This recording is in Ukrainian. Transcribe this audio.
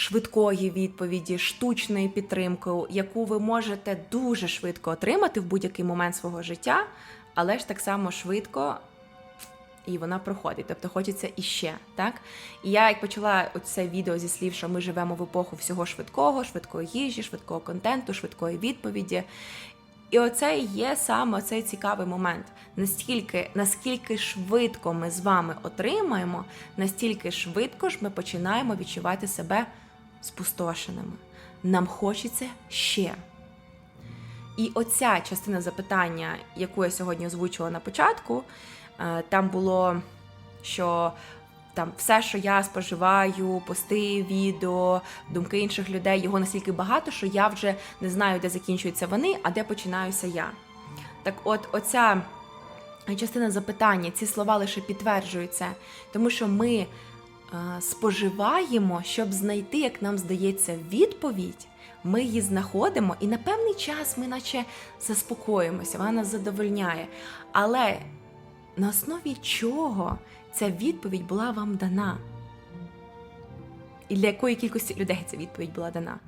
швидкої відповіді, штучної підтримки, яку ви можете дуже швидко отримати в будь-який момент свого життя, але ж так само швидко. І вона проходить, тобто хочеться іще, так? І я як почала це відео зі слів, що ми живемо в епоху всього швидкого, швидкої їжі, швидкого контенту, швидкої відповіді. І оце є саме цей цікавий момент. Настільки, наскільки швидко ми з вами отримаємо, настільки швидко ж ми починаємо відчувати себе спустошеними. Нам хочеться ще. І оця частина запитання, яку я сьогодні озвучила на початку, е, там було, що там все, що я споживаю, пости, відео, думки інших людей, його настільки багато, що я вже не знаю, де закінчуються вони, а де починаюся я. Так от, оця частина запитання, ці слова лише підтверджують це, тому що ми споживаємо, щоб знайти, як нам здається, відповідь. Ми її знаходимо, і на певний час ми наче заспокоїмося, вона нас задовольняє. Але на основі чого ця відповідь була вам дана? І для якої кількості людей ця відповідь була дана?